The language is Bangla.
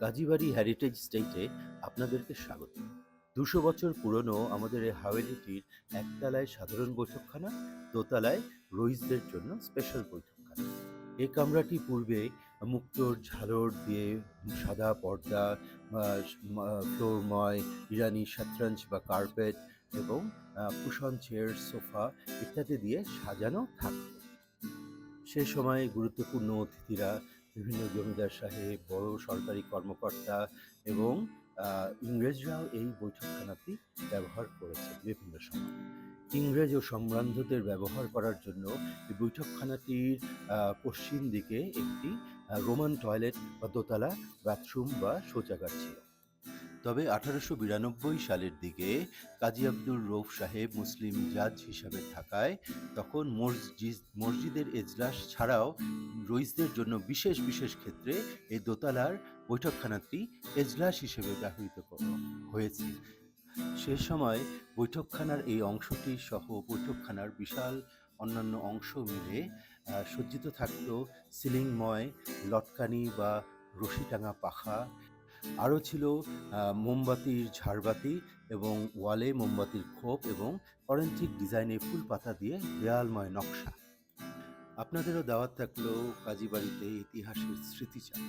কাজীবাড়ি হেরিটেজ স্টেটে আপনাদেরকে স্বাগত। দুশো বছর পুরনো আমাদের এই হাওয়েলিটির একতলায় সাধারণ বৈঠকখানা, দোতলায় রইসদের জন্য স্পেশাল বৈঠকখানা। এই কামরাটি পূর্বে মুক্তোর ঝালর দিয়ে সাদা পর্দা ফ্লোরময় ইরানি শাতরঞ্জ বা কার্পেট এবং কুশন চেয়ার, সোফা ইত্যাদি দিয়ে সাজানো থাকত। সে সময় গুরুত্বপূর্ণ অতিথিরা বিভিন্ন জমিদার সাহেব, বড় সরকারি কর্মকর্তা এবং ইংরেজরাও এই বৈঠকখানাটি ব্যবহার করেছে বিভিন্ন সময়। ইংরেজ ও সম্ভ্রান্তদের ব্যবহার করার জন্য এই বৈঠকখানাটির পশ্চিম দিকে একটি রোমান টয়লেট বা দোতলা, বাথরুম বা শৌচাগার ছিল। তবে আঠারোশো বিরানব্বই সালের দিকে কাজী আব্দুল রৌফ সাহেব মুসলিম জাজ হিসাবে থাকায় তখন মসজিদ, মসজিদের এজলাস ছাড়াও রইসদের জন্য বিশেষ বিশেষ ক্ষেত্রে এই দোতলার বৈঠকখানাটি এজলাস হিসেবে ব্যবহৃত হয়েছে। সে সময় বৈঠকখানার এই অংশটি সহ বৈঠকখানার বিশাল অন্যান্য অংশ মিলে সজ্জিত থাকত সিলিংময়, লটকানি বা রশি টাঙা পাখা আরও ছিল মোমবাতির ঝাড়বাতি এবং ওয়ালে মোমবাতির খোপ এবং অরেঞ্জিক ডিজাইনে ফুল পাতা দিয়ে দেয়ালময় নকশা। আপনাদেরও দাওয়াত থাকলেও কাজী বাড়িতে ইতিহাসের স্মৃতিচার